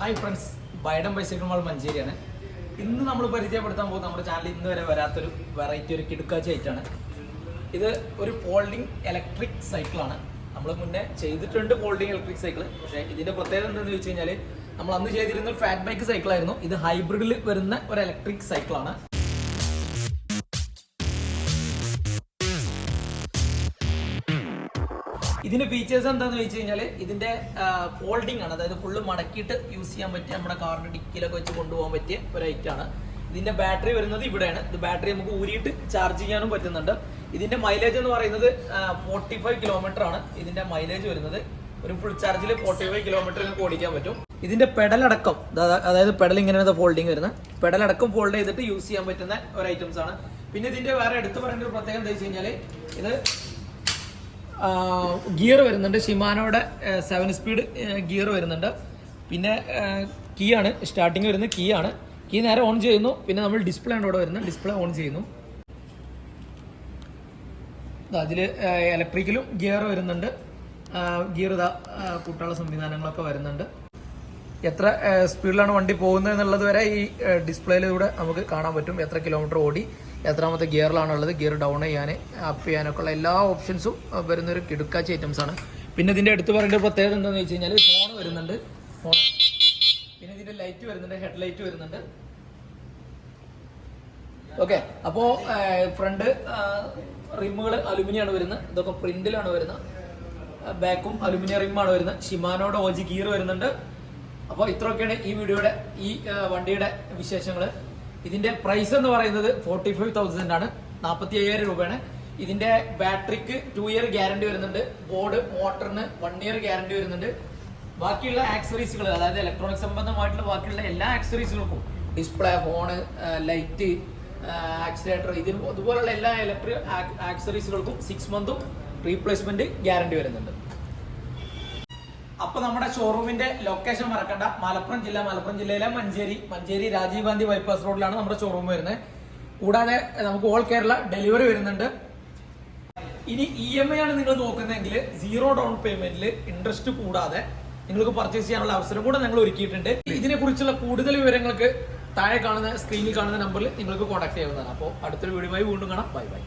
Hi friends Biden bicycle mall മഞ്ചേരിയാണ്. ഇന്ന് നമ്മൾ പരിചയപ്പെടുത്താൻ പോകുന്ന നമ്മുടെ ചാനൽ ഇന്ന് വരെ വരാത്തൊരു വെറൈറ്റി ഒരു കിടുക്കാച്ച ആയിട്ടാണ് ഇത് ഒരു ഫോൾഡിംഗ് ഇലക്ട്രിക് സൈക്കിളാണ് നമ്മൾ മുന്നേ ചെയ്തിട്ടുണ്ട് ഫോൾഡിംഗ് ഇലക്ട്രിക് സൈക്കിൾ പക്ഷേ ഇതിന്റെ പ്രത്യേകത എന്താണെന്ന് വെച്ച് കഴിഞ്ഞാൽ നമ്മൾ അന്ന് ചെയ്തിരുന്ന ഫാറ്റ് ബൈക്ക് സൈക്കിളായിരുന്നു ഇത് ഹൈബ്രിഡിൽ വരുന്ന ഒരു ഇലക്ട്രിക് സൈക്കിളാണ് ഇതിന്റെ ഫീച്ചേഴ്സ് എന്താന്ന് വെച്ച് കഴിഞ്ഞാൽ ഇതിന്റെ ഫോൾഡിംഗ് ആണ്. അതായത് ഫുള്ള് മടക്കിയിട്ട് യൂസ് ചെയ്യാൻ പറ്റിയ നമ്മുടെ കാറിന്റെ ഡിക്കിലൊക്കെ വെച്ച് കൊണ്ടുപോകാൻ പറ്റിയ ഒരു ഐറ്റം ആണ്. ഇതിന്റെ ബാറ്ററി വരുന്നത് ഇവിടെയാണ്. ഇത് ബാറ്ററി നമുക്ക് ഊരിയിട്ട് ചാർജ് ചെയ്യാനും പറ്റുന്നുണ്ട്. ഇതിന്റെ മൈലേജ് എന്ന് പറയുന്നത് ഫോർട്ടി ഫൈവ് കിലോമീറ്റർ ആണ്. ഇതിന്റെ മൈലേജ് വരുന്നത് ഒരു ഫുൾ ചാർജിൽ ഫോർട്ടി ഫൈവ് കിലോമീറ്റർ നിങ്ങൾക്ക് ഓടിക്കാൻ പറ്റും. ഇതിന്റെ പെഡലടക്കം അതാ- അതായത് പെഡൽ ഇങ്ങനെ ഫോൾഡിങ് വരുന്നത്. പെഡലടക്കം ഫോൾഡ് ചെയ്തിട്ട് യൂസ് ചെയ്യാൻ പറ്റുന്ന ഒരു ഐറ്റംസ് ആണ്. പിന്നെ ഇതിന്റെ വേറെ എടുത്തു പറയേണ്ട ഒരു പ്രത്യേകത എന്താ വെച്ച് കഴിഞ്ഞാൽ ഇത് ഗിയർ വരുന്നുണ്ട്. ഷിമാനോയുടെ സെവൻ സ്പീഡ് ഗിയർ വരുന്നുണ്ട്. പിന്നെ കീ ആണ്. സ്റ്റാർട്ടിങ് വരുന്ന കീ ആണ്. കീ നേരെ ഓൺ ചെയ്യുന്നു. പിന്നെ നമ്മൾ ഡിസ്പ്ലേ ആണ് ഇവിടെ വരുന്നത്. ഡിസ്പ്ലേ ഓൺ ചെയ്യുന്നു. അതിൽ ഇലക്ട്രിക്കലും ഗിയർ വരുന്നുണ്ട്. ഗിയർ ഇതാ കൂട്ടാനുള്ള സംവിധാനങ്ങളൊക്കെ വരുന്നുണ്ട്. എത്ര സ്പീഡിലാണ് വണ്ടി പോകുന്നത് എന്നുള്ളത് വരെ ഈ ഡിസ്പ്ലേയിലൂടെ നമുക്ക് കാണാൻ പറ്റും എത്ര കിലോമീറ്റർ ഓടി എത്രാമത്തെ ഗിയറിലാണുള്ളത് ഗിയർ ഡൗൺ ചെയ്യാൻ അപ്പ് ചെയ്യാനൊക്കെ ഉള്ള എല്ലാ ഓപ്ഷൻസും വരുന്നൊരു കിടുക്കാച്ച ഐറ്റംസ് ആണ്. പിന്നെ ഇതിന്റെ അടുത്ത് പറയേണ്ട പ്രത്യേകത എന്താണെന്ന് വെച്ച് കഴിഞ്ഞാൽ ഫോൺ വരുന്നുണ്ട്. ഫോൺ പിന്നെ ഇതിന്റെ ലൈറ്റ് വരുന്നുണ്ട് ഹെഡ് ലൈറ്റ് വരുന്നുണ്ട്. ഓക്കെ അപ്പോ ഫ്രണ്ട് റിമ്മുകൾ അലുമിനിയാണ് വരുന്നത്. ഇതൊക്കെ പ്രിന്റിലാണ് വരുന്നത്. ബാക്കും അലുമിനിയം റിമ്മാണ് വരുന്നത്. ഷിമാനോടെ ഓജി ഗിയർ വരുന്നുണ്ട്. അപ്പോൾ ഇത്രയൊക്കെയാണ് ഈ വീഡിയോയുടെ ഈ വണ്ടിയുടെ വിശേഷങ്ങൾ ഇതിന്റെ പ്രൈസ് എന്ന് പറയുന്നത് ഫോർട്ടി ഫൈവ് തൗസൻഡ് ആണ്. നാൽപ്പത്തി അയ്യായിരം രൂപയാണ്. ഇതിന്റെ ബാറ്ററിക്ക് ടു ഇയർ ഗ്യാരണ്ടി വരുന്നുണ്ട്. ബോർഡ് മോട്ടറിന് വൺ ഇയർ ഗ്യാരണ്ടി വരുന്നുണ്ട്. ബാക്കിയുള്ള ആക്സറീസുകൾ അതായത് ഇലക്ട്രോണിക് സംബന്ധമായിട്ടുള്ള ബാക്കിയുള്ള എല്ലാ ആക്സറീസുകൾക്കും ഡിസ്പ്ലേ ഫോണ് ലൈറ്റ് ആക്സിലേറ്റർ ഇതിന് അതുപോലുള്ള എല്ലാ ഇലക്ട്രിക് ആക്സറീസുകൾക്കും സിക്സ് മന്തും റീപ്ലേസ്മെന്റ് ഗ്യാരണ്ടി വരുന്നുണ്ട്. അപ്പൊ നമ്മുടെ ഷോറൂമിന്റെ ലൊക്കേഷൻ മറക്കണ്ട. മലപ്പുറം ജില്ല മലപ്പുറം ജില്ലയിലെ മഞ്ചേരി. മഞ്ചേരി രാജീവ് ഗാന്ധി ബൈപ്പാസ് റോഡിലാണ് നമ്മുടെ ഷോറൂം വരുന്നത്. കൂടാതെ നമുക്ക് ഓൾ കേരള ഡെലിവറി വരുന്നുണ്ട്. ഇനി ഇ എം ഐ ആണ് നിങ്ങൾ നോക്കുന്നതെങ്കിൽ സീറോ ഡൗൺ പേയ്മെന്റിൽ ഇൻട്രസ്റ്റ് കൂടാതെ നിങ്ങൾക്ക് പർച്ചേസ് ചെയ്യാനുള്ള അവസരം കൂടെ ഞങ്ങൾ ഒരുക്കിയിട്ടുണ്ട്. ഇതിനെ കുറിച്ചുള്ള കൂടുതൽ വിവരങ്ങൾക്ക് താഴെ കാണുന്ന സ്ക്രീനിൽ കാണുന്ന നമ്പറിൽ നിങ്ങൾക്ക് കോൺടാക്ട് ചെയ്യാവുന്നതാണ്. അപ്പോൾ അടുത്തൊരു വീഡിയോയുമായി വീണ്ടും കാണാം. Bye bye